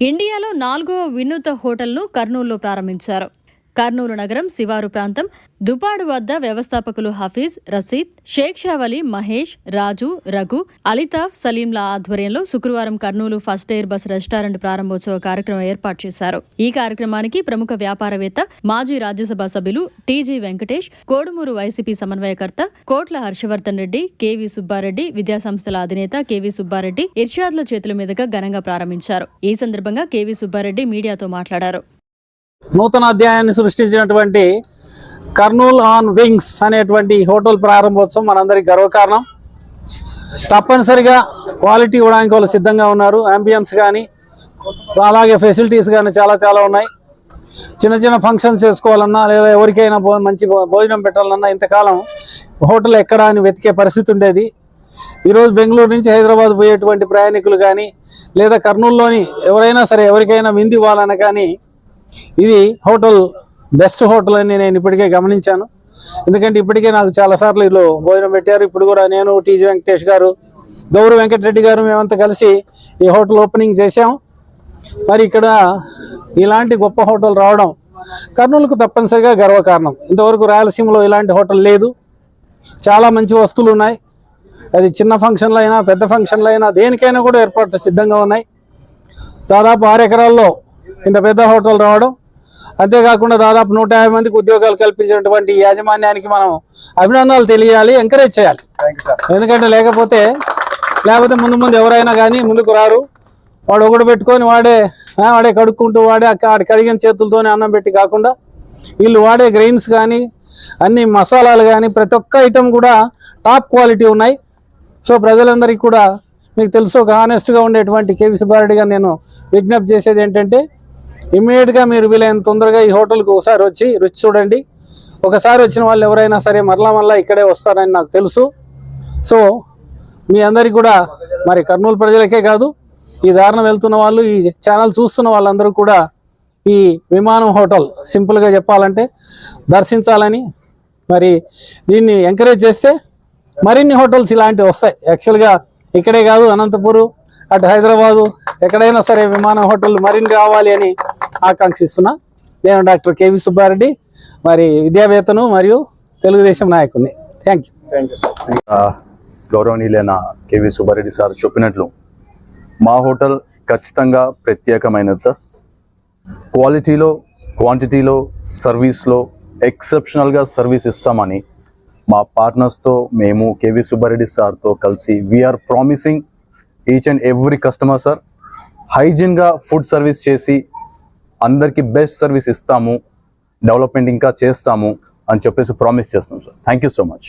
ఇండియాలో నాలుగవ వినూత హోటల్ను కర్నూలులో ప్రారంభించారు. కర్నూలు నగరం శివారు ప్రాంతం. దుపాడు వద్ద వ్యవస్థాపకులు హఫీజ్ రసీద్ షేక్ షావలి మహేష్ రాజు రఘు అలితాఫ్ సలీంల ఆధ్వర్యంలో శుక్రవారం Kurnool first air bus restaurant ప్రారంభోత్సవ కార్యక్రమం ఏర్పాటు చేశారు. ఈ కార్యక్రమానికి ప్రముఖ వ్యాపారవేత్త మాజీ రాజ్యసభ సభ్యులు టీజీ వెంకటేష్ కోడుమూరు వైసీపీ సమన్వయకర్త కోట్ల హర్షవర్ధన్ రెడ్డి కేవీ సుబ్బారెడ్డి విద్యాసంస్థల అధినేత కేవీ సుబ్బారెడ్డి ఇర్షాద్ల చేతుల మీదుగా ఘనంగా ప్రారంభించారు. ఈ సందర్భంగా కేవీ సుబ్బారెడ్డి మీడియాతో మాట్లాడారు. నూతన అధ్యాయాన్ని సృష్టించినటువంటి కర్నూల్ ఆన్ వింగ్స్ అనేటువంటి హోటల్ ప్రారంభోత్సవం మనందరికి గర్వకారణం. తప్పనిసరిగా క్వాలిటీ ఇవ్వడానికి వాళ్ళు సిద్ధంగా ఉన్నారు. అంబియన్స్ కానీ అలాగే ఫెసిలిటీస్ కానీ చాలా చాలా ఉన్నాయి. చిన్న చిన్న ఫంక్షన్స్ చేసుకోవాలన్నా లేదా ఎవరికైనా మంచి భోజనం పెట్టాలన్నా ఇంతకాలం హోటల్ ఎక్కడ అని వెతికే పరిస్థితి ఉండేది. ఈరోజు బెంగళూరు నుంచి హైదరాబాద్ పోయేటువంటి ప్రయాణికులు కానీ లేదా కర్నూలులోని ఎవరైనా సరే ఎవరికైనా విందు ఇవ్వాలన్నా కానీ ఇది హోటల్ బెస్ట్ హోటల్ అని నేను ఇప్పటికే గమనించాను. ఎందుకంటే ఇప్పటికే నాకు చాలాసార్లు వీళ్ళు భోజనం పెట్టారు. ఇప్పుడు కూడా నేను టీజీ వెంకటేష్ గారు గౌరవ్ వెంకటరెడ్డి గారు మేమంతా కలిసి ఈ హోటల్ ఓపెనింగ్ చేశాం. మరి ఇక్కడ ఇలాంటి గొప్ప హోటల్ రావడం కర్నూలుకు తప్పనిసరిగా గర్వకారణం. ఇంతవరకు రాయలసీమలో ఇలాంటి హోటల్ లేదు. చాలా మంచి వస్తువులు ఉన్నాయి. అది చిన్న ఫంక్షన్లు అయినా పెద్ద ఫంక్షన్లు అయినా దేనికైనా కూడా ఏర్పాట్లు సిద్ధంగా ఉన్నాయి. దాదాపు ఆరు ఎకరాల్లో ఇంత పెద్ద హోటల్ రావడం. అంతేకాకుండా దాదాపు నూట యాభై మందికి ఉద్యోగాలు కల్పించినటువంటి యాజమాన్యానికి మనం అభినందనలు తెలియాలి ఎంకరేజ్ చేయాలి. ఎందుకంటే లేకపోతే లేకపోతే ముందు ముందు ఎవరైనా కానీ ముందుకు రారు. వాడు ఒకటి పెట్టుకొని వాడే వాడే కడుక్కుంటూ వాడే అక్క ఆడ కడిగిన చేతులతోనే అన్నం పెట్టి కాకుండా వీళ్ళు వాడే గ్రెయిన్స్ కానీ అన్ని మసాలాలు కానీ ప్రతి ఒక్క ఐటెం కూడా టాప్ క్వాలిటీ ఉన్నాయి. సో ప్రజలందరికీ కూడా మీకు తెలుసు ఒక హానెస్ట్గా ఉండేటువంటి కేవీ సుబ్బారెడ్డి గారు నేను విజ్ఞప్తి చేసేది ఏంటంటే ఇమ్మీడియట్గా మీరు వీలైన తొందరగా ఈ హోటల్కి ఒకసారి వచ్చి రుచి చూడండి. ఒకసారి వచ్చిన వాళ్ళు ఎవరైనా సరే మరలా మరలా ఇక్కడే వస్తారని నాకు తెలుసు. సో మీ అందరికీ కూడా మరి కర్నూలు ప్రజలకే కాదు ఈ దారుణం వెళ్తున్న వాళ్ళు ఈ ఛానల్ చూస్తున్న వాళ్ళందరూ కూడా ఈ విమానం హోటల్ సింపుల్గా చెప్పాలంటే దర్శించాలని మరి దీన్ని ఎంకరేజ్ చేస్తే మరిన్ని హోటల్స్ ఇలాంటివి వస్తాయి. యాక్చువల్గా ఇక్కడే కాదు అనంతపురం అటు హైదరాబాదు ఎక్కడైనా సరే విమానం హోటల్ మరిన్ని కావాలి అని ఆకాంక్షిస్తున్నా. నేను డాక్టర్ కేవి సుబ్బారెడ్డి మరి విద్యావేత్తను మరియు తెలుగుదేశం నాయకుడిని. థ్యాంక్ యూ గౌరవనీయులైన కేవి సుబ్బారెడ్డి సార్ చెప్పినట్లు మా హోటల్ ఖచ్చితంగా ప్రత్యేకమైనది సార్ క్వాలిటీలో క్వాంటిటీలో సర్వీస్లో ఎక్సెప్షనల్గా సర్వీస్ ఇస్తామని మా పార్ట్నర్స్తో మేము కేవి సుబ్బారెడ్డి సార్తో కలిసి we're promising each and every customer sir హైజీన్గా food service చేసి అందరికీ బెస్ట్ సర్వీస్ ఇస్తాము డెవలప్మెంట్ ఇంకా చేస్తాము అని చెప్పేసి ప్రామిస్ చేస్తాం sir thank you so much